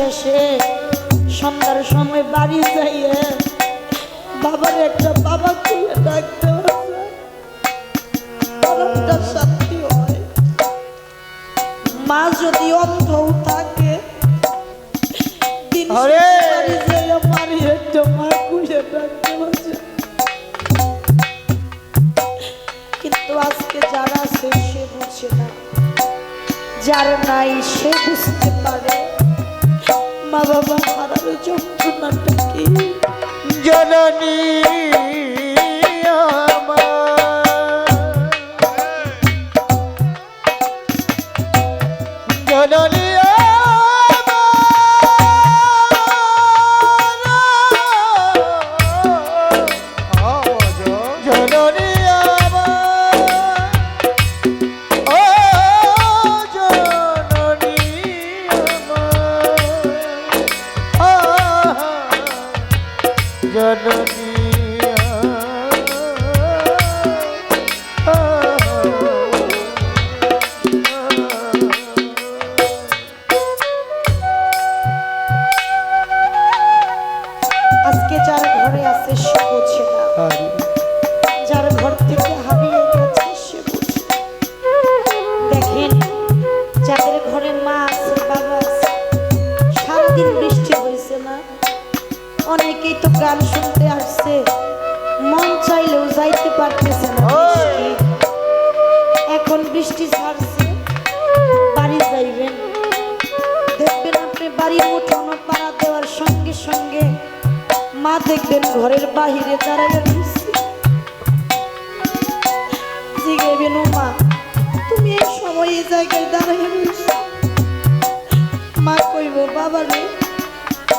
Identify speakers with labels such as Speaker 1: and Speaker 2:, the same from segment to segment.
Speaker 1: শেষে সন্ধ্যার সময় বাড়ি যাইয়ে বাবার একটা বাবা খুলে ডাকতে হয়। মা যদি অন্ধও থাকে দিন বাড়ি যাইয়ে বাড়ি একটা মা খুলে ডাকতে হবে কিন্তু আজকে যারা আছে সে বুঝে না। যার নাই সে বুঝতে পারে। মা বাবা হারানোর যন্ত্রণাটা কি?
Speaker 2: জননী আমার। জননী
Speaker 1: সারাদিন বৃষ্টি হয়েছে না। অনেকেই তো গান শুনতে আসছে। মন চাইলেও যাইতে পারতেছে না এখন বৃষ্টি ছাড়ছে। বাড়ি যাইবেন। দেখবেন আপনি বাড়ির উঠোনো পাড়া দেওয়ার সঙ্গে সঙ্গে মা দেখবেন ঘরের বাহিরে জিগাইবেন, ও মা, তুমি এই সময় এই জায়গায় কইব বাবা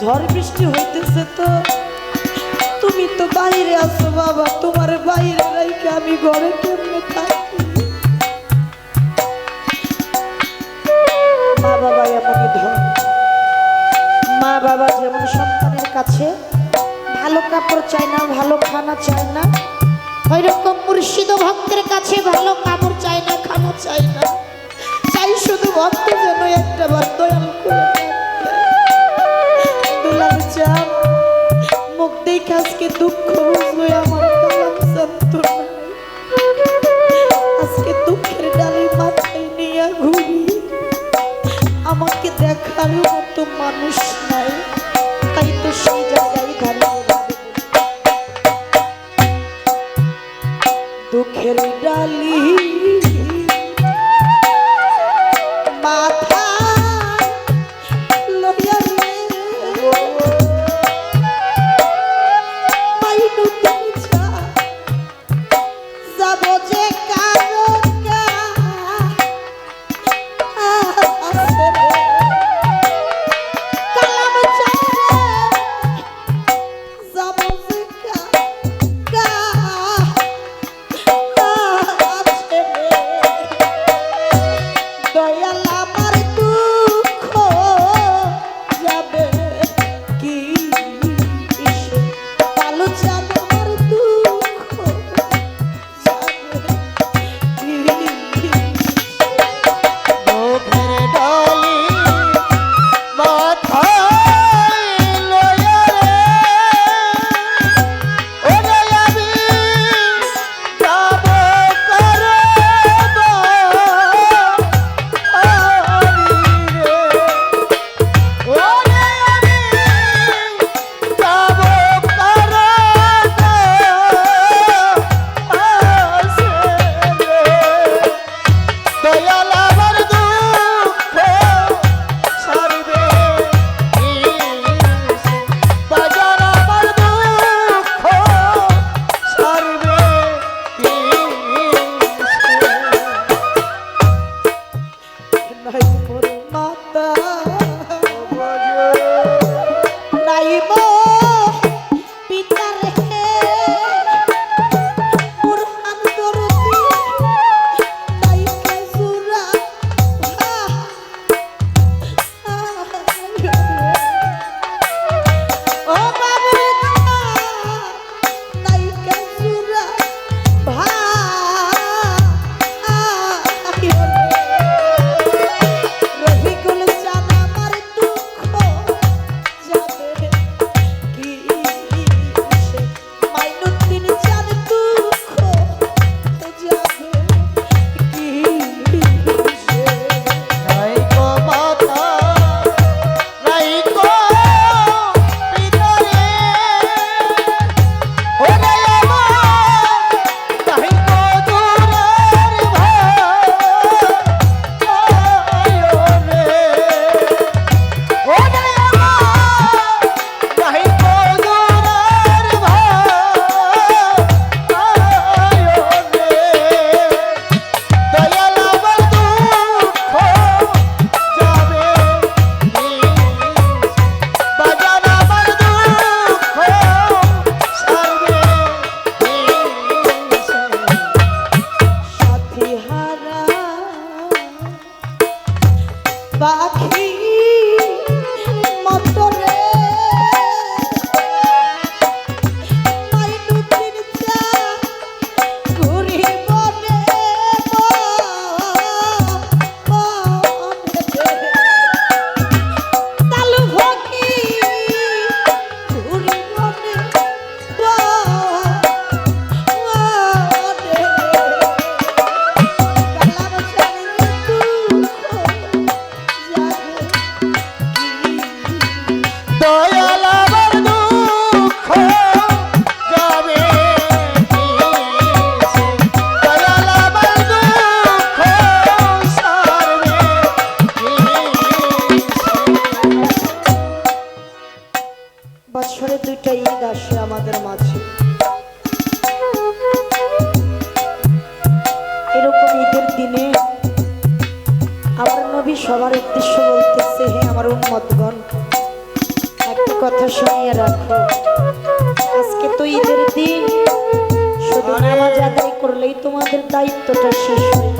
Speaker 1: ঝড় বৃষ্টি হইতেছে তো। তুমি তো বাইরে আছো বাবা, তোমার বাইরে রাইকে আমি ঘরে কেমনে মা বাবা যেমন সন্তানের কাছে ভালো কাপড় চায় না, ভালো খানা চায় না ওই মুর্শিদ ভক্তের কাছে ভালো কাপড় চায় না, খানা চায় না। চাই শুধু ভক্ত যেন একটা বার দয়াল করে আজকে দুঃখ আজকে দুঃখের ডালে মাথায় নিয়ে ঘুরি আমাকে দেখার মতো মানুষ নাই। নামাজ আদায় করলেই তোমাদের দায়িত্বটা শেষ হয়।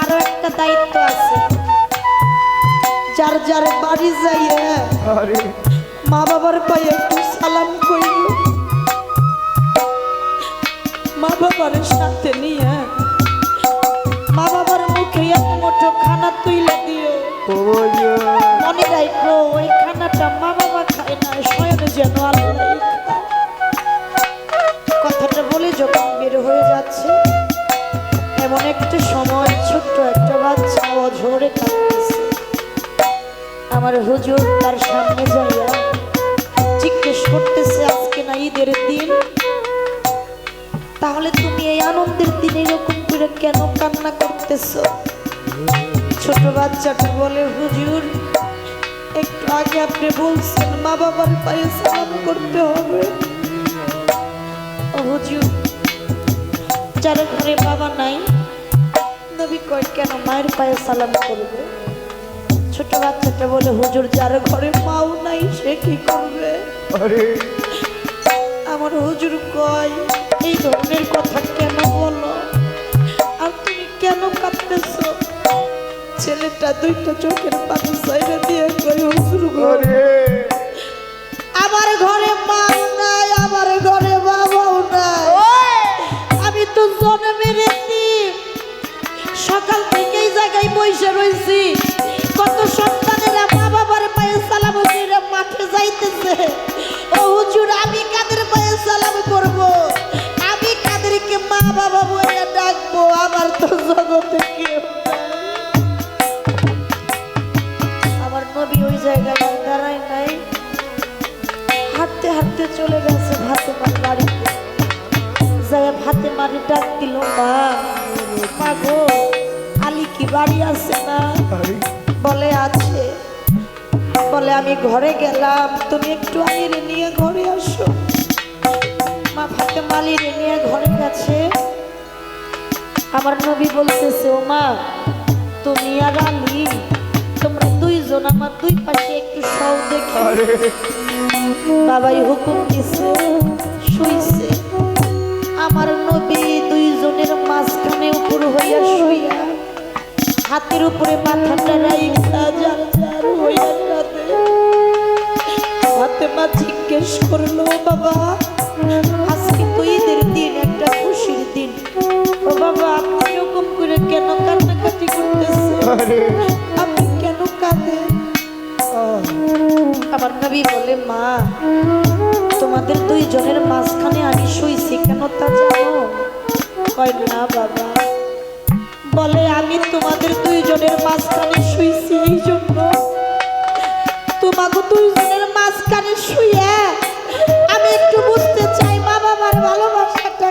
Speaker 1: আরও একটা দায়িত্ব আছে। যার যার বাড়ি যাইয়া মা বাবার পায়ে একটু সালাম করিল মা বাবার সাথে নিয়ে মা বাবার মুখে এক মুঠো খানা তুইলে দিও। মনে রাখো ওই খানাটা মা বাবা খায় না স্বয়ং যেন আল্লাহ একটা সময় ছোট্ট একটা বাচ্চা অঝরে কাঁদতেছে। আমার হুজুর তার সামনে যাইয়া জিজ্ঞেস করতেছে, আজকে না ঈদের দিন? তাহলে তুমি এই আনন্দের দিনে এরকম করে কেন কান্না করতেছো? ছোট বাচ্চাটা বলে, হুজুর, একটু আগে আপনি বলছেন মা বাবার পায়ে সালাম করতে হবে। হুজুর, যার ঘরে বাবা নাই নবী কয় কেন মায়ের পায়ে সালাম করবে? ছোট বাচ্চাটা বলে হুজুর যার ঘরে মাও নাই সে কি করবে? আমার হুজুর কয় এই ধরনের কথা কেন বলো? আর তুমি কেন কাঁদতেছো? ছেলেটা দুইটা চোখের পানি সাইডে দিয়ে কই হুজুর
Speaker 2: ঘরে
Speaker 1: আমার ঘরে মা নাই আমার ঘরে যাইতেছে। ও হুজুর আমি কাদের পায়ে সালাম করব? আমি কাদেরকে মা বাবা বলে ডাকবো? আমার তো জগতে কেউ আমার নবী ওই জায়গায় দাঁড়ায় নাই। হাঁটতে হাঁটতে চলে গেছে ভাতে মার বাড়িতে। যায় ভাতে মারি ডাক দিল মা মা গো আলি কি বাড়ি আছে না? বলে আছে। বলে আমি ঘরে গেলাম। তুমি একটু আলিরে নিয়ে ঘরে আসো। মা ভাতে মালিরে নিয়ে ঘরে গেছে। আমার নবী বলতেছে ও মা তুমি আর আলী তোমরা দুইজন আমার দুই পাশে একটু সব দেখে। বাবাই হুকুম দিছে শুইছে। আমার নবী দুইজনের মাঝখানে উপর হইয়া শুইয়া হাতের উপরে মাথাটা রাইখা যার যার হাতে মা জিজ্ঞেস করল বাবা আজকে তো ঈদের দিন একটা খুশির দিন। ও বাবা আপনি এরকম করে কেন কান্নাকাটি করতেছে
Speaker 2: আরে।
Speaker 1: আপনি কেন
Speaker 2: আহ,
Speaker 1: আমার নবী বলে মা তোমাদের দুইজনের মাঝখানে আমি শুইছি কেন তা জানো? কয় না বাবা। বলে, আমি তোমাদের দুইজনের মাঝখানে শুইছি এই জন্য। তোমাকে দুইজনের মাঝখানে শুয়ে আমি একটু বুঝতে চাই মা বাবার ভালোবাসাটা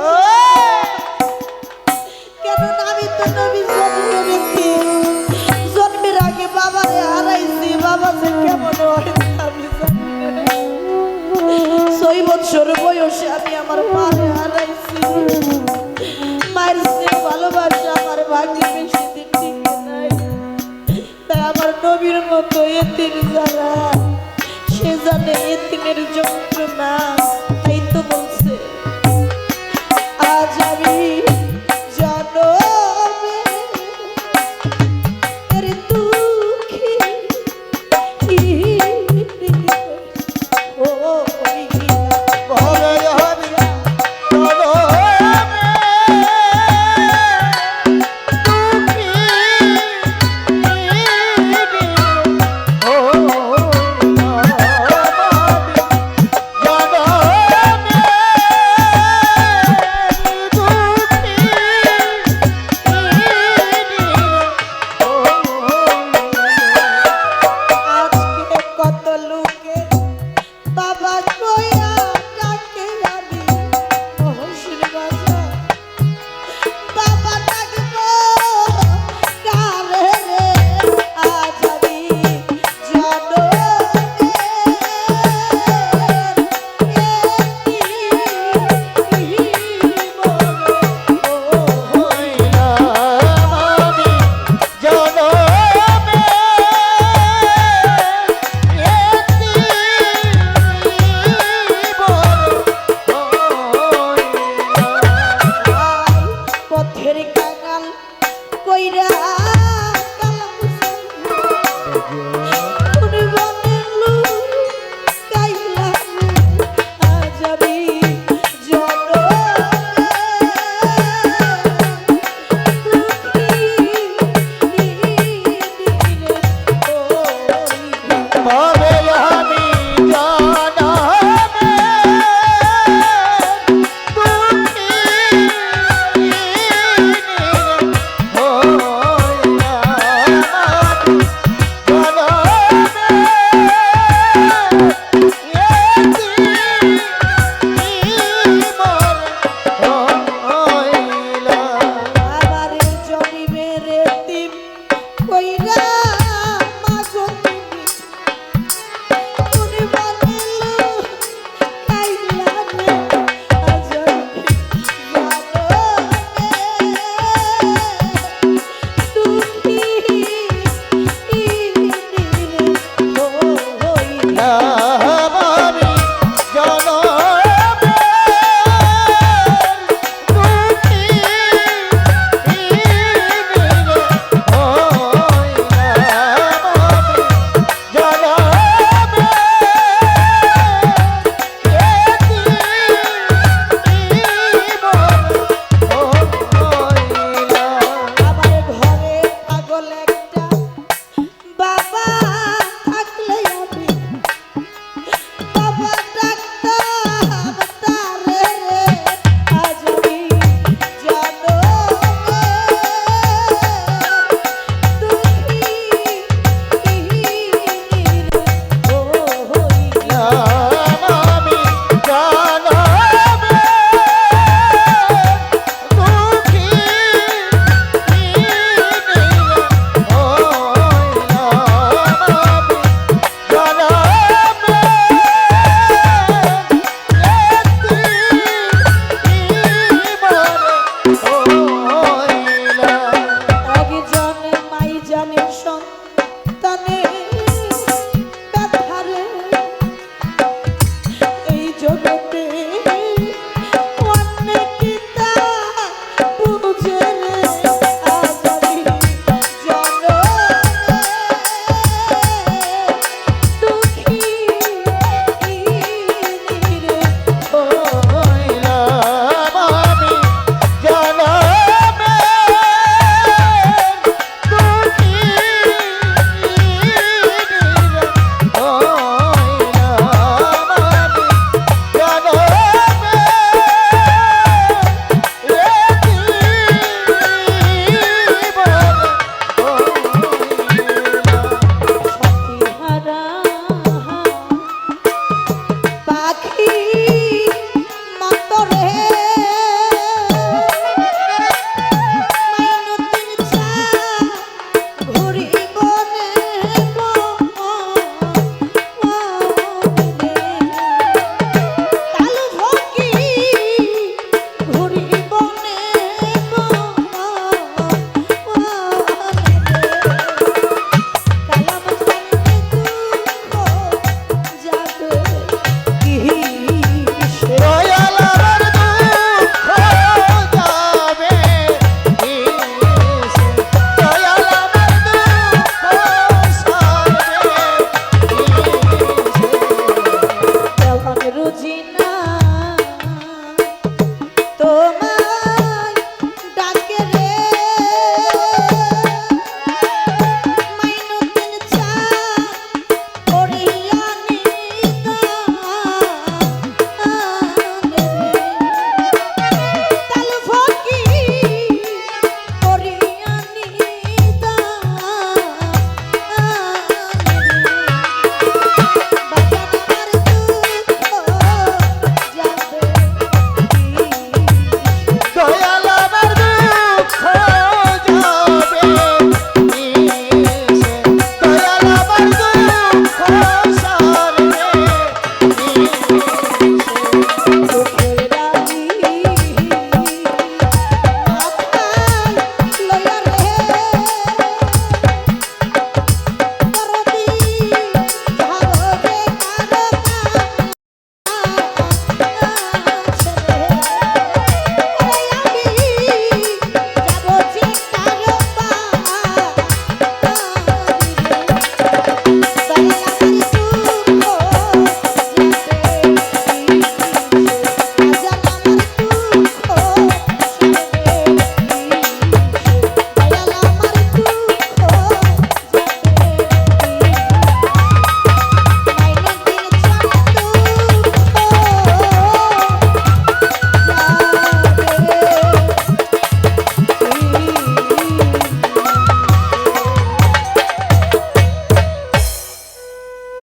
Speaker 1: কেননা আমি তো জন্মের আগে বাবা কেমন হয় বছর বয়সে আমি রাখলে বেশি দিন টিকতে নাই তাই আমার নবীর মতো এতির জ্বালা সে জানে এতিমের যন্ত্রণা তাই তো বলছে আজ আমি কইরা